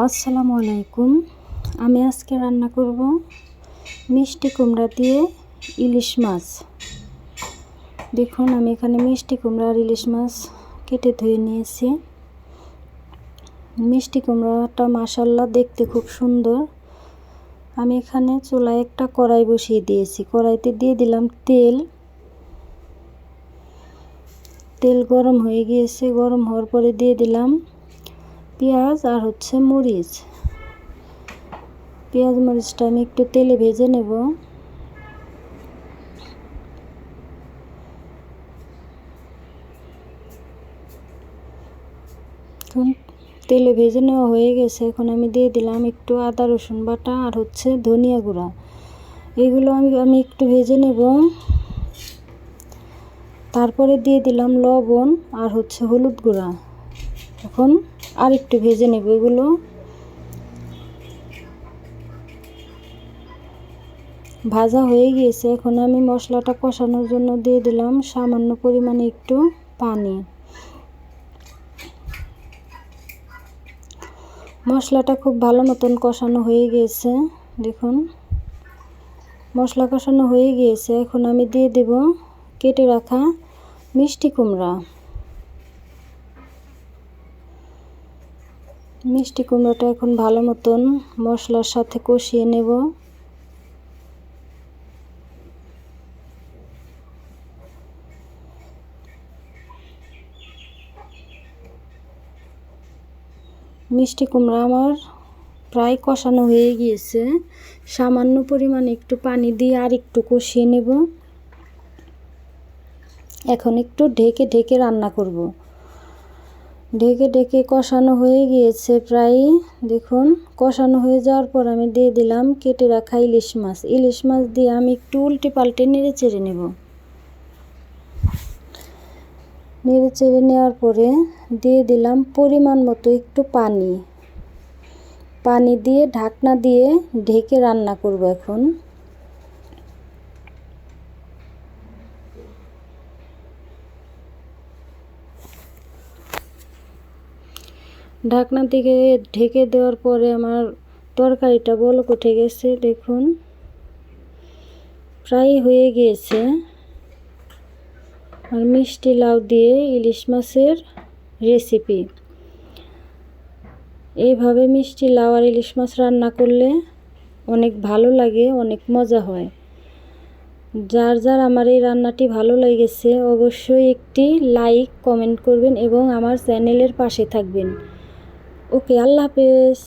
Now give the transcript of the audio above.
আসসালামু আলাইকুম। আমি আজকে রান্না করব মিষ্টি কুমড়া দিয়ে ইলিশ মাছ। দেখুন, আমি এখানে মিষ্টি কুমড়া আর ইলিশ মাছ কেটে ধুয়ে নিয়েছি। মিষ্টি কুমড়াটা মাসাল্লা দেখতে খুব সুন্দর। আমি এখানে চুলায় একটা কড়াই বসিয়ে দিয়েছি। কড়াইতে দিয়ে দিলাম তেল। তেল গরম হয়ে গিয়েছে। গরম হওয়ার পরে দিয়ে দিলাম পেঁয়াজ আর হচ্ছে মরিচ। পেঁয়াজ, মরিচটা আমি একটু তেলে ভেজে নেব। তেলে ভেজে নেওয়া হয়ে গেছে। এখন আমি দিয়ে দিলাম একটু আদা, রসুন বাটা আর হচ্ছে ধনিয়া গুঁড়া। এগুলো আমি আমি একটু ভেজে নেব। তারপরে দিয়ে দিলাম লবণ আর হচ্ছে হলুদ গুঁড়া। এখন আর একটু ভেজে নেব এগুলো। ভাজা হয়ে গিয়েছে, এখন আমি মশলাটা কষানোর জন্য দিয়ে দিলাম সামান্য পরিমাণে একটু পানি। মশলাটা খুব ভালো মতন কষানো হয়ে গিয়েছে, দেখুন। মশলা কষানো হয়ে গিয়েছে, এখন আমি দিয়ে দেব কেটে রাখা মিষ্টি কুমড়া। মিষ্টি কুমড়োটা এখন ভালো মতন মশলার সাথে কষিয়ে নেব। মিষ্টি কুমড়া আমার প্রায় কষানো হয়ে গিয়েছে। সামান্য পরিমাণে একটু পানি দিয়ে আর একটু কষিয়ে নেব। এখন একটু ঢেকে ঢেকে রান্না করব। ঢেকে ঢেকে কষানো হয়ে গিয়েছে প্রায়, দেখুন, কষানো হয়ে যাওয়ার পর আমি দিয়ে দিলাম কেটে রাখা ইলিশ মাছ। ইলিশ মাছ দিয়ে আমি একটু উল্টে পাল্টে নেড়ে চেড়ে নেব। নেড়ে চেড়ে নেওয়ার পরে দিয়ে দিলাম পরিমাণ মতো একটু পানি। পানি দিয়ে ঢাকনা দিয়ে ঢেকে রান্না করব এখন। ঢাকনা থেকে ঢেকে দেওয়ার পরে আমার তরকারিটা বলক উঠে গেছে, দেখুন। প্রায় হয়ে গিয়েছে। আর মিষ্টি লাউ দিয়ে ইলিশ মাছের রেসিপি। এইভাবে মিষ্টি লাউ আর ইলিশ মাছ রান্না করলে অনেক ভালো লাগে, অনেক মজা হয়। যার যার আমার এই রান্নাটি ভালো লেগেছে, অবশ্যই একটি লাইক, কমেন্ট করবেন এবং আমার চ্যানেলের পাশে থাকবেন। ওকে আল্লাহ হাফেজ